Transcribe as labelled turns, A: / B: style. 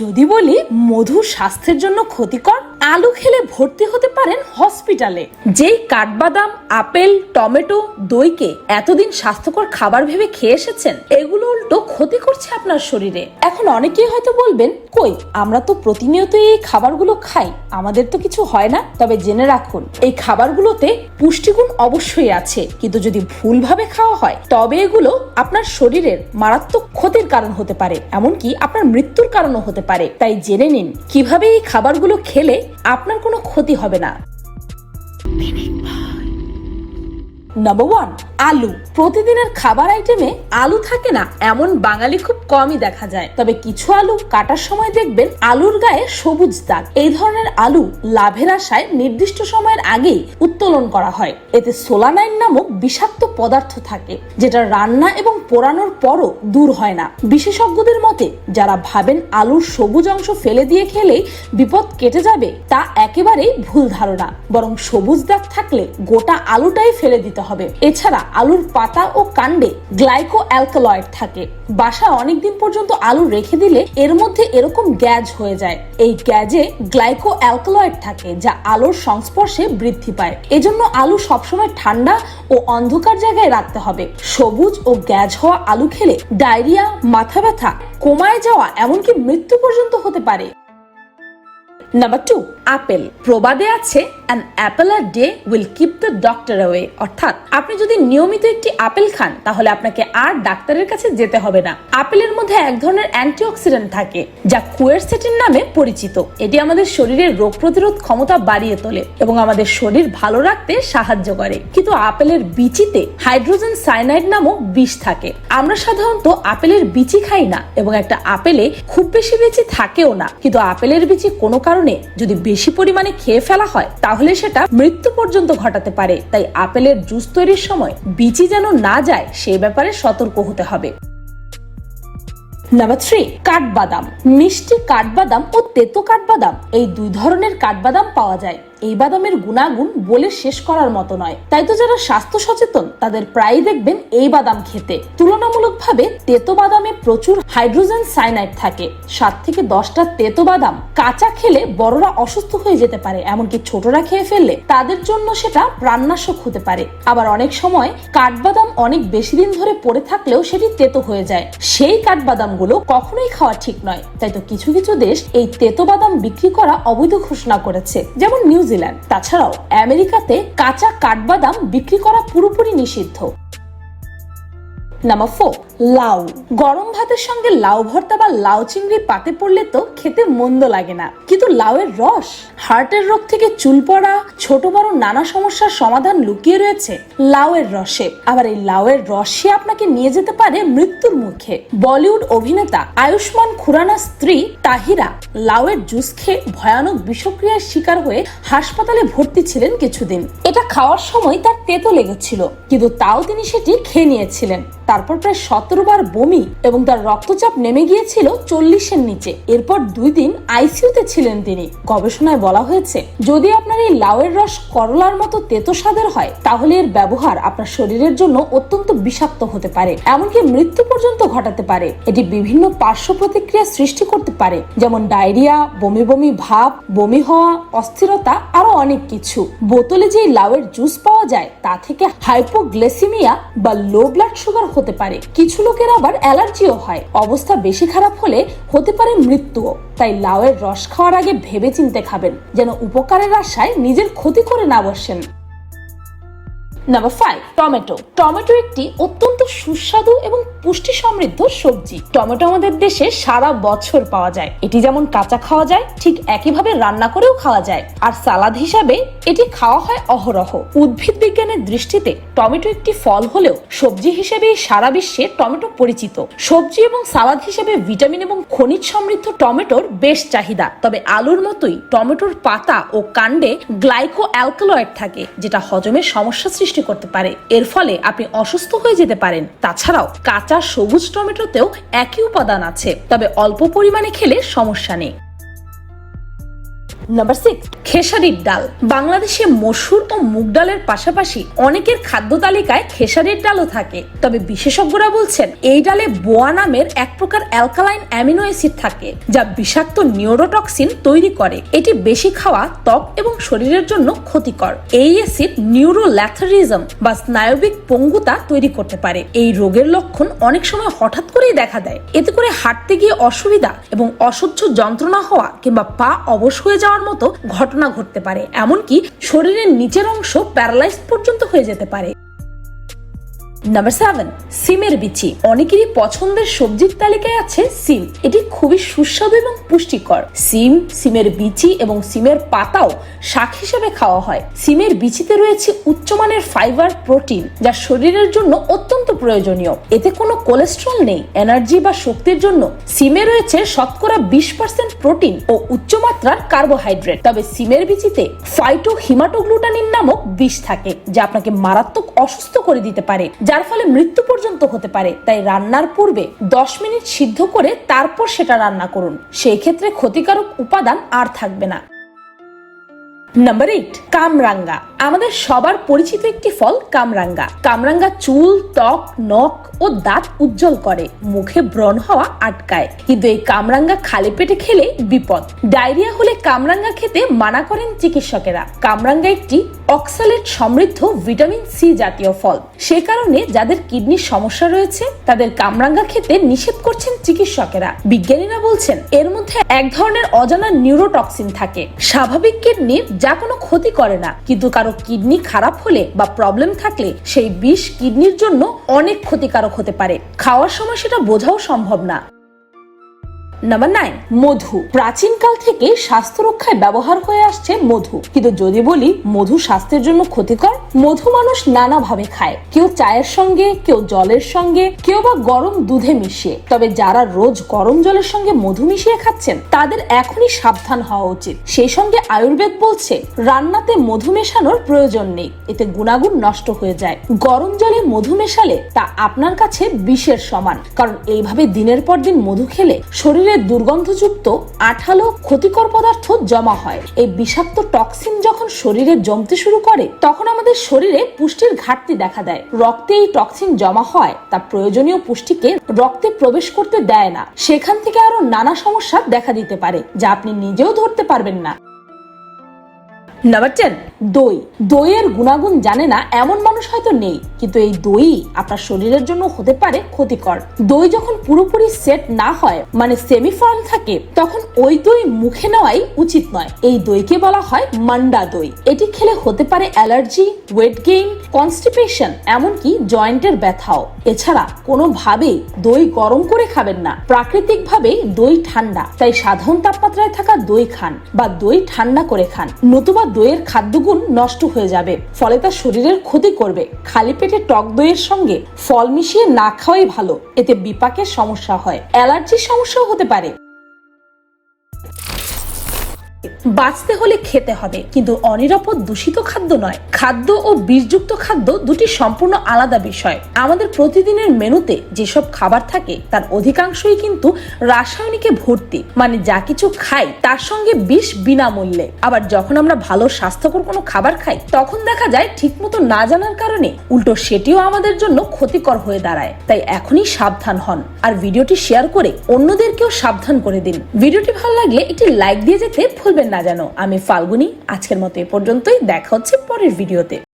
A: যদি বলি মধু স্বাস্থ্যের জন্য ক্ষতিকর আলু খেলে ভর্তি হতে পারেন হসপিটালে যেই কাঠবাদাম আপেল টমেটো দইকে এতদিন স্বাস্থ্যকর খাবার ভেবে খেয়ে এসেছেন এগুলো উল্টো ক্ষতি করছে আপনার শরীরে এখন অনেকেই হয়তো বলবেন কই আমরা তো প্রতিনিয়ত এই খাবারগুলো খাই আমাদের তো কিছু হয় না তবে জেনে রাখুন এই খাবারগুলোতে পুষ্টিগুণ অবশ্যই আছে কিন্তু যদি ভুলভাবে খাওয়া হয় তবে এগুলো আপনার শরীরের মারাত্মক ক্ষতির কারণ হতে পারে এমনকি আপনার মৃত্যুর কারণও হতে পারে তাই জেনে নিন কিভাবে এই খাবারগুলো খেলে আপনার কোনো ক্ষতি হবে না নাম্বার ওয়ান আলু প্রতিদিনের খাবার আইটেমে আলু থাকে না এমন বাঙালি খুব কমই দেখা যায় তবে কিছু আলু কাটার সময় দেখবেন আলুর গায়ে সবুজ দাগ এই ধরনের আলু লাভের আশায় নির্দিষ্ট সময়ের আগেই উত্তোলন করা হয় এতে সোলানাইন নামক বিষাক্ত পদার্থ থাকে যেটা রান্না এবং পোড়ানোর পরও দূর হয় না বিশেষজ্ঞদের মতে যারা ভাবেন আলুর সবুজ অংশ ফেলে দিয়ে খেলেই বিপদ কেটে যাবে তা একেবারেই ভুল ধারণা বরং সবুজ দাগ থাকলে গোটা আলুটাই ফেলে দিতে হবে এছাড়া আলুর পাতা ও কাণ্ডে গ্লাইকো অ্যালকালয়েড থাকে বাসা অনেকদিন পর্যন্ত আলু রেখে দিলে এর মধ্যে এরকম গ্যাজ হয়ে যায় এই গ্যাজে গ্লাইকো অ্যালকালয়েড থাকে যা আলোর সংস্পর্শে বৃদ্ধি পায় এজন্য আলু সবসময় ঠান্ডা ও অন্ধকার জায়গায় রাখতে হবে সবুজ ও গ্যাজ হওয়া আলু খেলে ডায়রিয়া মাথা ব্যথা কমায় যাওয়া এমনকি মৃত্যু পর্যন্ত হতে পারে নাম্বার টু আপেল প্রবাদে আছে an apple a day will keep the doctor away অর্থাৎ আপনি যদি নিয়মিত একটি আপেল খান তাহলে আপনাকে আর ডাক্তারের কাছে যেতে হবে না আপেলের মধ্যে এক ধরনের অ্যান্টিঅক্সিডেন্ট থাকে যা কুয়ারসেটিন নামে পরিচিত এটি আমাদের শরীরের রোগ প্রতিরোধ ক্ষমতা বাড়িয়ে তোলে এবং আমাদের শরীর ভালো রাখতে সাহায্য করে কিন্তু আপেলের বিচিতে হাইড্রোজেন সাইনাইড নামক বিষ থাকে আমরা সাধারণত আপেলের বিচি খাই না এবং একটা আপেলে খুব বেশি বিচি থাকেও না কিন্তু আপেলের বিচি কোনো কারণে যদি বেশি পরিমাণে খেয়ে ফেলা হয় তাহলে সেটা মৃত্যু পর্যন্ত ঘটাতে পারে তাই আপেলের জুস তৈরির সময় বিচি যেন না যায় সে ব্যাপারে সতর্ক হতে হবে নাম্বার থ্রি কাঠবাদাম মিষ্টি কাঠবাদাম ও তেতো কাঠবাদাম এই দুই ধরনের কাঠবাদাম পাওয়া যায় এই বাদামের গুণাগুণ বলে শেষ করার মতো নয় তাই তো যারা স্বাস্থ্য সচেতন তাদের প্রায়ই দেখবেন এই বাদাম খেতে তুলনামূলকভাবে তেতো বাদামে প্রচুর হাইড্রোজেন সাইনাইড থাকে সাত থেকে দশটা তেতো বাদাম কাঁচা খেলে বড়রা অসুস্থ হয়ে যেতে পারে এমনকি ছোটরা খেয়ে ফেললে তাদের জন্য সেটা প্রাণনাশক হতে পারে আবার অনেক সময় কাঠবাদাম অনেক বেশি দিন ধরে পড়ে থাকলেও সেটি তেতো হয়ে যায় সেই কাঠবাদামগুলো কখনোই খাওয়া ঠিক নয় তাই তো কিছু কিছু দেশ এই তেতো বাদাম বিক্রি করা অবৈধ ঘোষণা করেছে যেমন নিউজিল্যান্ড তাছাড়াও আমেরিকাতে কাঁচা কাঠবাদাম বিক্রি করা পুরোপুরি নিষিদ্ধ নাম্বার ফোর লাউ গরম ভাতের সঙ্গে লাউ ভর্তা বা লাউ চিংড়ি পাতে পড়লে তো খেতে মন্দ লাগে না কিন্তু লাউয়ের রস হার্টের রোগ থেকে চুল পড়া ছোট বড় নানা সমস্যার সমাধান লুকিয়ে রয়েছে লাউয়ের রসে আবার এই লাউয়ের রসে আপনাকে নিয়ে যেতে পারে মৃত্যুর মুখে বলিউড অভিনেতা আয়ুষ্মান খুরানা স্ত্রী তাহিরা লাউয়ের জুস খেয়ে ভয়ানক বিষক্রিয়ার শিকার হয়ে হাসপাতালে ভর্তি ছিলেন কিছুদিন এটা খাওয়ার সময় তার তেতো লেগেছিল কিন্তু তাও তিনি সেটি খেয়ে নিয়েছিলেন তারপর প্রায় সতেরো বার বমি এবং তার রক্তচাপ নেমে গিয়েছিল চল্লিশের নিচে এরপর দুই দিন আইসিউতে ছিলেন তিনি গবেষণায় বলা হয়েছে যদি আপনার এই লাউয়ের রস করলার মতো তেতো স্বাদের হয় তাহলে এর ব্যবহার আপনার শরীরের জন্য অত্যন্ত বিষাক্ত হতে পারে এমনকি মৃত্যু পর্যন্ত ঘটাতে পারে এটি বিভিন্ন পার্শ্ব প্রতিক্রিয়া সৃষ্টি করতে পারে যেমন ডায়রিয়া বমি বমি ভাব বমি হওয়া অস্থিরতা আরো অনেক কিছু বোতলে যে লাউয়ের জুস পাওয়া যায় তা থেকে হাইপোগ্লেসিমিয়া বা লো ব্লাড সুগার হতে হতে পারে কিছু লোকের আবার অ্যালার্জিও হয় অবস্থা বেশি খারাপ হলে হতে পারে মৃত্যুও তাই লাউয়ের রস খাওয়ার আগে ভেবে চিনতে খাবেন যেন উপকারের আশায় নিজের ক্ষতি করে না বসেন নাম্বার ফাইভ টমেটো টমেটো একটি অত্যন্ত সুস্বাদু এবং পুষ্টি সমৃদ্ধ সবজি টমেটো আমাদের দেশে সারা বছর পাওয়া যায় এটি যেমন কাঁচা খাওয়া যায় ঠিক একইভাবে রান্না করেও খাওয়া যায় আর সালাদ হিসাবে এটি খাওয়া হয় অহরহ উদ্ভিদ বিজ্ঞানের দৃষ্টিতে টমেটো একটি ফল হলেও সবজি হিসেবে সারা বিশ্বে টমেটো পরিচিত সবজি এবং সালাদ হিসেবে ভিটামিন এবং খনিজ সমৃদ্ধ টমেটোর বেশ চাহিদা তবে আলুর মতোই টমেটোর পাতা ও কাণ্ডে গ্লাইকো অ্যালকালয়েড থাকে যেটা হজমের সমস্যা সৃষ্টি সৃষ্টি করতে পারে এর ফলে আপনি অসুস্থ হয়ে যেতে পারেন তাছাড়াও কাঁচা সবুজ টমেটোতেও একই উপাদান আছে তবে অল্প পরিমাণে খেলে সমস্যা নেই নাম্বার সিক্স খেসারির ডাল বাংলাদেশে মসুর ও মুগ ডালের পাশাপাশি অনেকের খাদ্য তালিকায় খেসারির ডালও থাকে তবে বিশেষজ্ঞরা বলছেন এই ডালে বোয়া নামের এক প্রকার অ্যালকালাইন অ্যামিনো অ্যাসিড থাকে যা বিষাক্ত নিউরোটক্সিন তৈরি করে এটি বেশি খাওয়া ত্বক এবং শরীরের জন্য ক্ষতিকর এই অ্যাসিড নিউরোল্যাথারিজম বা স্নায়বিক পঙ্গুতা তৈরি করতে পারে এই রোগের লক্ষণ অনেক সময় হঠাৎ করেই দেখা দেয় এতে করে হাঁটতে গিয়ে অসুবিধা এবং অসহ্য যন্ত্রণা হওয়া কিংবা পা অবশ হয়ে যাওয়া যাওয়ার মতো ঘটনা ঘটতে পারে এমনকি শরীরের নিচের অংশ প্যারালাইজ পর্যন্ত হয়ে যেতে পারে নাম্বার সেভেন সিমের বিচি অনেকেরই পছন্দের সবজির তালিকায় আছে সিম এটি খুবই সুস্বাদু এবং পুষ্টিকর সিম সিমের বিচি এবং সিমের পাতাও শাক হিসেবে খাওয়া হয় সিমের বিচিতে রয়েছে উচ্চমানের ফাইবার প্রোটিন যা শরীরের জন্য অত্যন্ত প্রয়োজনীয় এতে কোনো কোলেস্ট্রল নেই এনার্জি বা শক্তির জন্য সিমে রয়েছে শতকরা বিশ পার্সেন্ট প্রোটিন ও উচ্চমাত্রার কার্বোহাইড্রেট তবে সিমের বিচিতে ফাইটো হিমাটোগ্লুটানিন নামক বিষ থাকে যা আপনাকে মারাত্মক অসুস্থ করে দিতে পারে যা যার ফলে মৃত্যু পর্যন্ত হতে পারে তাই রান্নার পূর্বে দশ মিনিট সিদ্ধ করে তারপর সেটা রান্না করুন সেই ক্ষেত্রে ক্ষতিকারক উপাদান আর থাকবে না নাম্বার এইট কামরাঙ্গা আমাদের সবার পরিচিত একটি ফল কামরাঙ্গা কামরাঙ্গা চুল ত্বক নখ ও দাঁত উজ্জ্বল করে মুখে ব্রণ হওয়া আটকায় কিন্তু এই কামরাঙ্গা খালি পেটে খেলে বিপদ ডায়রিয়া হলে কামরাঙ্গা খেতে মানা করেন চিকিৎসকেরা কামরাঙ্গা একটি অক্সালেট সমৃদ্ধ ভিটামিন সি জাতীয় ফল সে কারণে যাদের কিডনির সমস্যা রয়েছে তাদের কামরাঙ্গা খেতে নিষেধ করছেন চিকিৎসকেরা বিজ্ঞানীরা বলছেন এর মধ্যে এক ধরনের অজানা নিউরোটক্সিন থাকে স্বাভাবিক কিডনির যা কোনো ক্ষতি করে না কিন্তু কারো কিডনি খারাপ হলে বা প্রবলেম থাকলে সেই বিষ কিডনির জন্য অনেক ক্ষতিকারক হতে পারে খাওয়ার সময় সেটা বোঝাও সম্ভব না নাম্বার নাইন মধু প্রাচীনকাল থেকে স্বাস্থ্য রক্ষায় ব্যবহার হয়ে আসছে মধু কিন্তু যদি বলি মধু স্বাস্থ্যের জন্য ক্ষতিকর মধু মানুষ নানাভাবে খায় কেউ চায়ের সঙ্গে কেউ জলের সঙ্গে কেউ বা গরম দুধে মিশিয়ে তবে যারা রোজ গরম জলের সঙ্গে মধু মিশিয়ে খাচ্ছেন তাদের এখনই সাবধান হওয়া উচিত সেই সঙ্গে আয়ুর্বেদ বলছে রান্নাতে মধু মেশানোর প্রয়োজন নেই এতে গুণাগুণ নষ্ট হয়ে যায় গরম জলে মধু মেশালে তা আপনার কাছে বিষের সমান কারণ এইভাবে দিনের পর দিন মধু খেলে শরীর শরীরে দুর্গন্ধযুক্ত আঠালো ক্ষতিকর পদার্থ জমা হয় এই বিষাক্ত টক্সিন যখন শরীরে জমতে শুরু করে তখন আমাদের শরীরে পুষ্টির ঘাটতি দেখা দেয় রক্তে এই টক্সিন জমা হয় তা প্রয়োজনীয় পুষ্টিকে রক্তে প্রবেশ করতে দেয় না সেখান থেকে আরো নানা সমস্যা দেখা দিতে পারে যা আপনি নিজেও ধরতে পারবেন না নাম্বার টেন দই দইয়ের গুণাগুণ জানে না এমন মানুষ হয়তো নেই কিন্তু এই দই আপনার শরীরের জন্য হতে পারে ক্ষতিকর দই যখন পুরোপুরি সেট না হয় মানে সেমি ফার্ম থাকে তখন ওই দই মুখে নেওয়াই উচিত নয় এই দইকে বলা হয় মান্ডা দই এটি খেলে হতে পারে অ্যালার্জি ওয়েট গেইন কনস্টিপেশন এমনকি জয়েন্টের ব্যথাও এছাড়া কোনোভাবেই দই গরম করে খাবেন না প্রাকৃতিকভাবেই দই ঠান্ডা তাই সাধারণ তাপমাত্রায় থাকা দই খান বা দই ঠান্ডা করে খান নতুবা দইয়ের খাদ্যগুণ নষ্ট হয়ে যাবে ফলে তা শরীরের ক্ষতি করবে খালি পেটে টক দইয়ের সঙ্গে ফল মিশিয়ে না খাওয়াই ভালো এতে বিপাকের সমস্যা হয় অ্যালার্জির সমস্যাও হতে পারে বাঁচতে হলে খেতে হবে কিন্তু অনিরাপদ দূষিত খাদ্য নয় খাদ্য ও বীজযুক্ত খাদ্য দুটি সম্পূর্ণ আলাদা বিষয় আমাদের প্রতিদিনের মেনুতে যেসব খাবার থাকে তার অধিকাংশই কিন্তু রাসায়নিকে ভর্তি মানে যা কিছু খাই তার সঙ্গে বিষ বিনামূল্যে আবার যখন আমরা ভালো স্বাস্থ্যকর কোনো খাবার খাই তখন দেখা যায় ঠিকমতো না জানার কারণে উল্টো সেটিও আমাদের জন্য ক্ষতিকর হয়ে দাঁড়ায় তাই এখনই সাবধান হন আর ভিডিওটি শেয়ার করে অন্যদেরকেও সাবধান করে দিন ভিডিওটি ভালো লাগলে একটি লাইক দিয়ে যেতে ভুলবেন না না জানো আমি ফাল্গুনি আজকের মতো এ পর্যন্তই দেখা হচ্ছে পরের ভিডিওতে